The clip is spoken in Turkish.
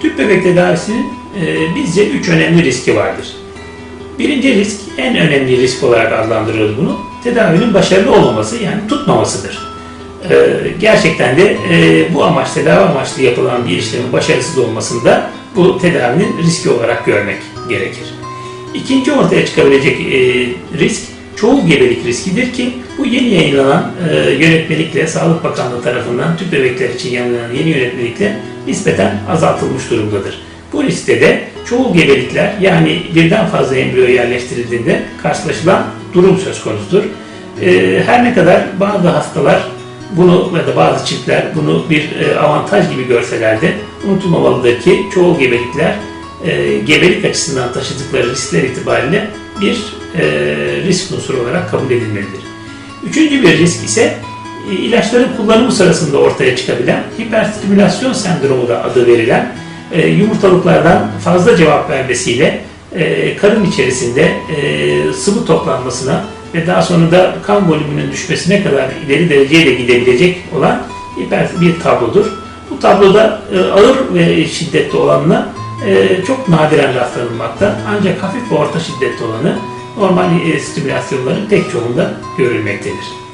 Tüp bebek tedavisinin e, bizce üç önemli riski vardır. Birinci risk, en önemli risk olarak adlandırıyoruz bunu. Tedavinin başarılı olmaması yani tutmamasıdır. E, gerçekten de e, bu amaç, tedavi amaçlı yapılan bir işlemin başarısız olmasında bu tedavinin riski olarak görmek gerekir. İkinci ortaya çıkabilecek e, risk çoğul gebelik riskidir ki bu yeni yayınlanan e, yönetmelikle Sağlık Bakanlığı tarafından tüp bebekler için yayınlanan yeni yönetmelikle nispeten azaltılmış durumdadır. Bu listede de çoğul gebelikler yani birden fazla embriyo yerleştirildiğinde karşılaşılan durum söz konusudur. E, her ne kadar bazı hastalar bunu ya da bazı çiftler bunu bir e, avantaj gibi görseler de unutulmamalıdır ki çoğul gebelikler e, gebelik açısından taşıdıkları riskler itibariyle bir e, risk unsuru olarak kabul edilmelidir. Üçüncü bir risk ise e, ilaçların kullanımı sırasında ortaya çıkabilen hiperstimülasyon sendromu da adı verilen e, yumurtalıklardan fazla cevap vermesiyle e, karın içerisinde e, sıvı toplanmasına ve daha sonra da kan volümünün düşmesine kadar ileri dereceyle gidebilecek olan hiper bir tablodur. Bu tabloda e, ağır ve şiddetli olanla e, çok nadiren rastlanılmakta. Ancak hafif ve orta şiddetli olanı normal e, stimülasyonların pek çoğunda görülmektedir.